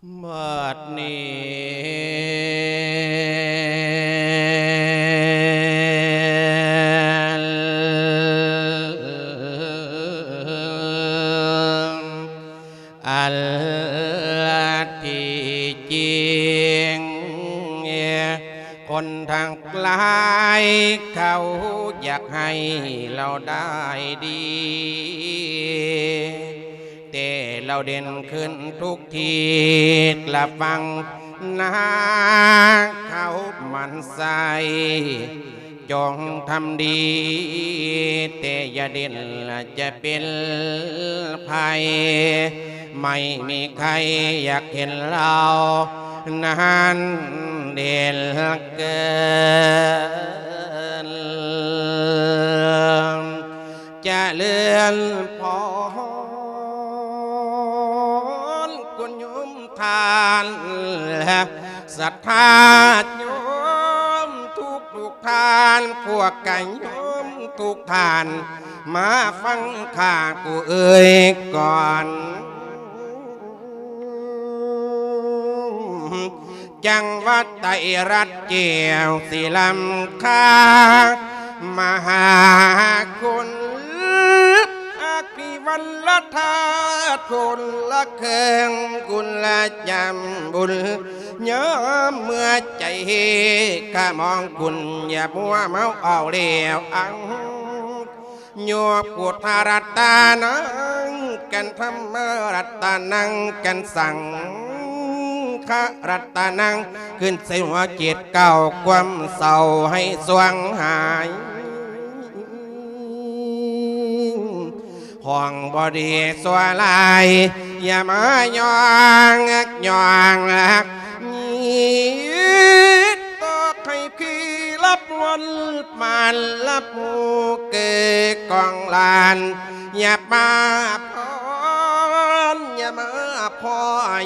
บัดนี้อัลที่จริงคนทางไกลเขาอยากให้เราได้ดี แต่เราเด่นขึ้นทุกทีกลับฟังนาเขามันใสจงทำดี แต่อย่าเด่นจะเป็นภัย ไม่มีใครอยากเห็นเรานั้นเด่นเกินจะเลื่อนพร ทานและศรัทธาโยมทุกทุกทานพวกกันโยมทุกทาน มาฟังข้ากูเอ่ยก่อนจังวัดไตรรัฐเจียวศิลำคามหาาคุณละเคืองกุลละจำบุญเยอเมื่อใจข้ามองคุณอย่ามัวเมาเอาเลี้ยวอังโยกุทารัตตานังกันธรรมรัตตานังกันสั่งขรัตตานัง ขึ้นใส่หัวจิตเก่าความเศร้าให้สวงหาย ห้องบอดีสวลายอย่ามายองยองลักนี้ต่อใครพี่รับวันมานรับมูเกกองลานอย่ามาพรอย่ามาพ่อ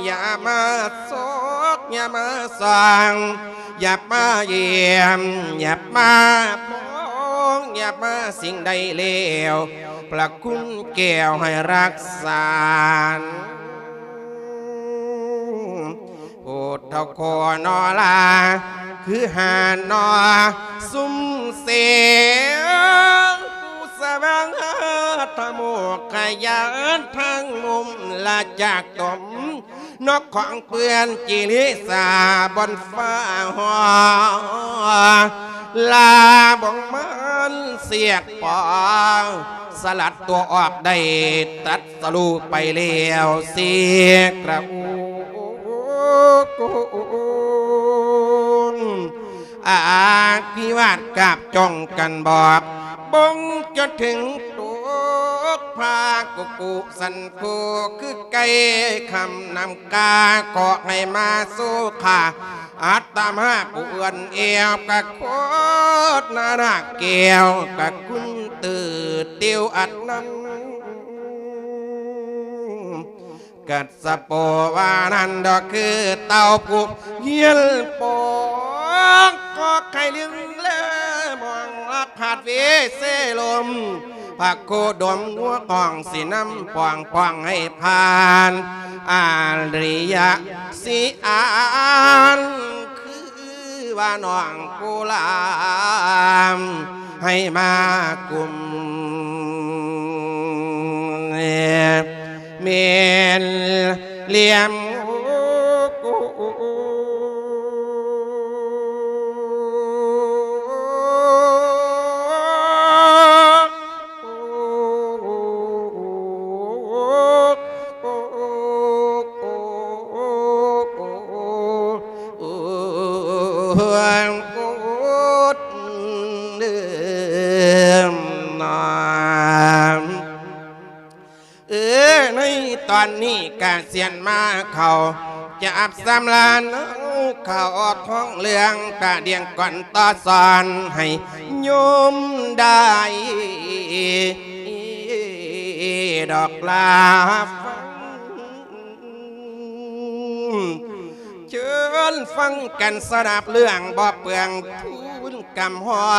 อย่ามาซกอย่ามาสั่งอย่ามาเยี่ยมอย่ามาพงอย่ามาสิ่งใดเลว ประคุณแก้วให้รักษาพุทธโคนอลา คือหานอซุ่มเสียงสวังหาทโมกขยันทั้งมุมละจากตม นกของเปื่อนจิลิสาบนฟ้าหอลาบงมันเสียกปองสลัดตัวออกได้ตัดสลูไปเลี้ยวเสียกระอูอาพิวาทกับจ้องกันบอกบงจนถึงต วพากุกุสันผูคือไก่คำนำกาขอให้มาสู้ค่ะอัตตามา ปวนเอวกะโคตนารักเกียวกะคุณตื่นเตียวอัดนั้นกัดสะโปวานันดอกคือเต่าผูกเฮียลโปงก็ไข่ลึงเล่มองลักผาดเวเสลม ผักโคดมงัวกองสีน้ำป่องป่องให้ผ่าน อาริยะสีอานคือว่าน้องกุลามให้มากลุ่มเมนเลี่ยม ตอนนี้กาเสียนมาเขาจะอับสำลานเขาออกท้องเรืองกะเดียงก่อนต่อสอนให้โยมได้ดอกลาฟัง เชิญฟังกันสนับเรื่องบ่เปลืองทุนกำหัว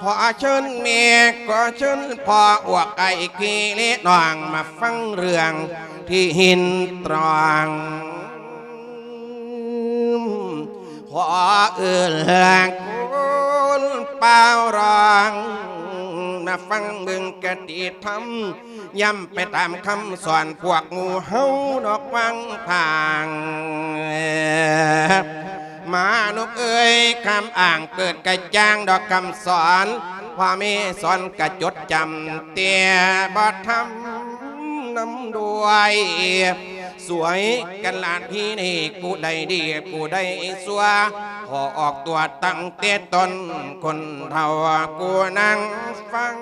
ขอเชิญเมียก็เชิญพ่ออวกไอกีเลนองมาฟังเรื่องที่หินตรองขอเอื้อคุณเป้ารอง มาฟังมึงกะติทำย้ำไปตามคำสอนพวกหมูเฮาดอกวังทางมานกเอ้ยคำอ่างเกิดกระจ้างดอกคำสอนพ่อแม่สอนกระจดจำเตียบ่ทำน้ำด้วย สวยกันลานพี่นี่กูได้ดีกูได้สัวขอออกตัวตั้งเตตนคนเท่ากูนั่งฟัง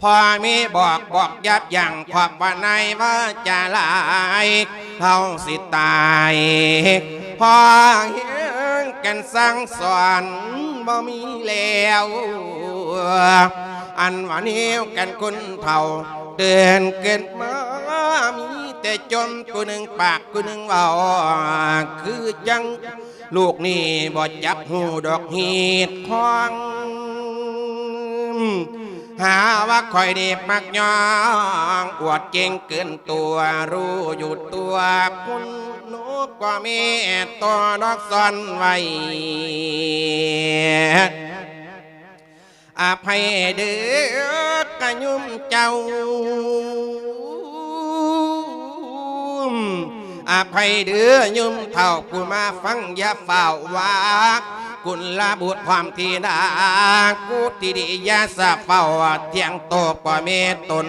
พอมีบอกบอกยับยั้งความว่าในว่าจะลายเขาสิตายพอเห็นกันสั่งสอนบ่มีแล้ว อันว่านิ้วกันคนเท่า เดินเกินมามีแต่จมกูหนึ่งปากกูหนึ่งเบาคือจัง ลูกนี่บ่จับหูดอกหีดคองหาว่าคอยดีมักยองอวดเก่งเกินตัวรู้อยู่ตัวคุณนกกว่ามีตัวดอกซ่อนไว้ อภัยเด้อกะยุ่มเจ้าอภัยเด้อยุ่มเท่ากูมาฟังอย่าเฝ้าว่ากุลลาบุตรความทีดากูที่ดียาสะเฝ้าเที่ยงโตกว่าเมตน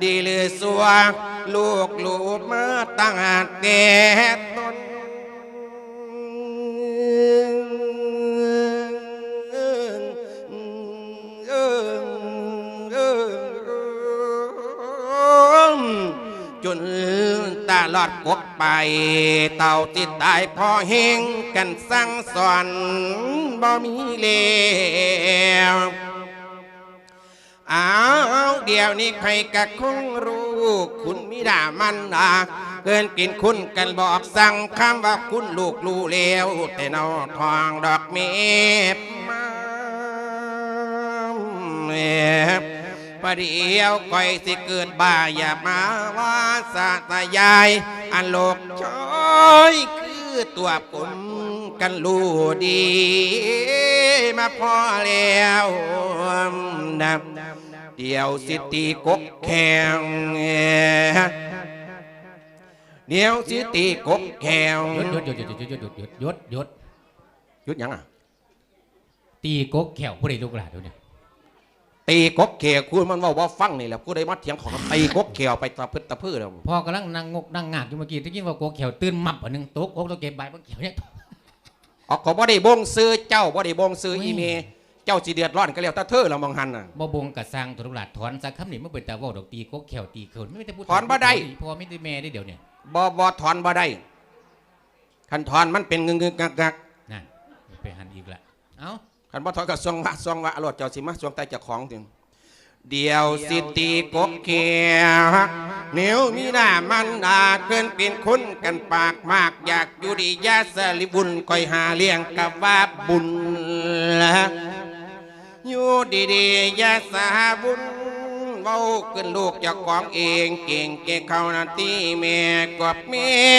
ดีหรือสัวลูกลูกมาตั้งแต่ตน ลอดกกไป เต่าติดตายพอเฮงกันสั่งสอนบ่มีเลวอ้าวเดี๋ยวนี้ใครกะคงรู้ คุณมิดามันนาเกินกินคุณกันบอกสั่งคำว่าคุณลูกรู้แล้วแต่เนอทองดอกเมฟมาเมฟ ประเดียวก่อยสิเกิดบ้าอย่ามาว่าสาตายาย อันโลกช้อยคือตัวผมกันรู้ดี มาพอแล้วนะเดี๋ยวสิตีกกแข่งเดี๋ยวสิตีกกแข่งหยุดหยุดหยุดหยุดหยุดหยุดหยุดหยุดหยุดหยุดยังอะตีกกแขวผู้ใดลูกหลานเดี๋ยวนี้ ตีกกแขวคุณมันว่าว่าฟังนี่แหละผู้ใดมาเถียงของตีกกแขวไปตะพืดตะพื้แล้วพ่อกำลังนั่งงกนั่งงากอยู่เมื่อกี้ได้ยินว่ากกแขวตื่นมับอันหนึงตกอกตกเก็บใบายบ่แขวเนี่ยออกขอบ่ได้บ่งซื้อเจ้าบ่ได้บ่งซื้ออุ้ยอีเมเจ้าสิเดือดร้อนก็แล้วแต่เธอละมองหันน่ะบ่บงกะสร้างตัวลูกหลานถอนสักคำนี่มันเป็นตาเว้าดอกตีกกแขวตีเขินไม่ได้พูดถอนบ่ได้พ่อไม่ได้แม่ได้เดี๋ยวเนี่ยบ่บ่ถอนบ่ได้คันถอนมันเป็นงึงงึงกักกักนั่นไปหันอีกละเอ้า คันบ่ถอนก็ซวงวะซวงวะอรวดเจ้าสิมาซวงใต้เจ้าของถึงเดียวสิตีกกเขียวนิ้วมีหน้ามันดาเกินเป็นคุณกันปากมากอยากอยู่ดีอยาสลิบุญคอยหาเลี้ยงกับว่าบุญละอยู่ดีๆอย่าสาบุญเว้าขึ้นลูกเจากของเองเก่งเก่งเข้านาทีแม่กบเม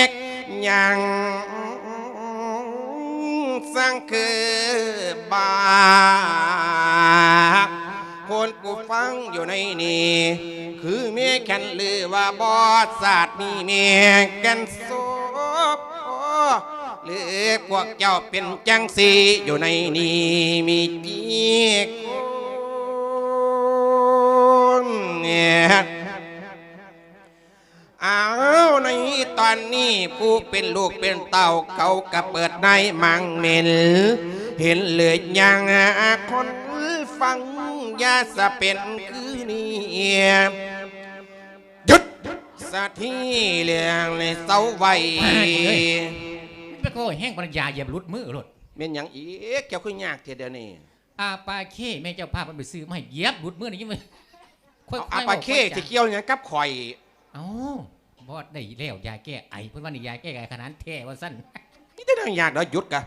ฆยัง สร้างคือบาปคนกูฟังอยู่ในนี้คือเมียแคนลือว่าบอดศาสตร์มีเมียแกันโซบหรือพวกเจ้าเป็นจังสีอยู่ในนี้มีจีคนเนี่ยเอา อนนี้ผู้เป็นลูกเป็นเต่าเขากะเปิดในมังเมนเห็นเลยยังคนฟังยาสะเป็นคือนี่หยุดสะที่เรื่องในเสาไว้ไปโคแห้งปัญญาเยียบรุดมือรถเป็นอย่างอีกเกี่ยวคือยากเทีเดียวนี่อาปาเข้แม่เจ้าภาพมันไปซื้อมาให้เยียบรุดมือนี่ยังไม่อยเอาปาเค่อยๆที่เกี่ยวอย่างกับข่อยอ้า บอดได้แล้วยาแก้ไอเพิ่นว่านี่ยาแก้ไอขนาดแท้ว่าสั้นนี่แต่เรื่องยากเดี๋ยวหยุดกะ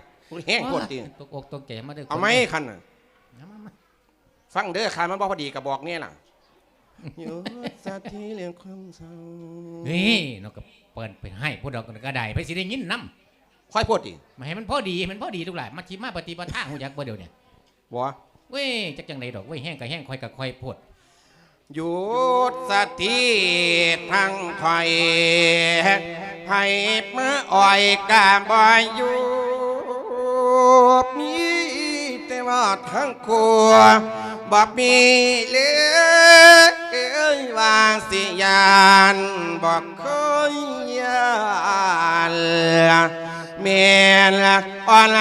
แห้งโคตรตีตกอกตกใจมาเด้อเอาไหมคันน่ะเอามามาฟังเด้อคันมันบ่พอดีกับบอกเนี่ยล่ะหยุดสักทีเรื่องความเศร้านี่นกก็เปิดไปให้พวกเราก็ได้ไปสิได้ยินน้ค่อยพูดดิำมาให้มันพอดีให้มันพอดีทุกหลายมาชิมาปฏิปทาหูจักบ่เดียวเนี่ยบ่เว้ยจักจังไดดอกเว้ยแห้งก็แห้งคอยก็คอยโพด หยุดสักทีทั้งคอยให้เมื่ออ่อยกาบอยอยู่มีแต่ว่าทั้งครัวบ่มีเลยว่าสิยานบอกเคยยานเมียละอ่อน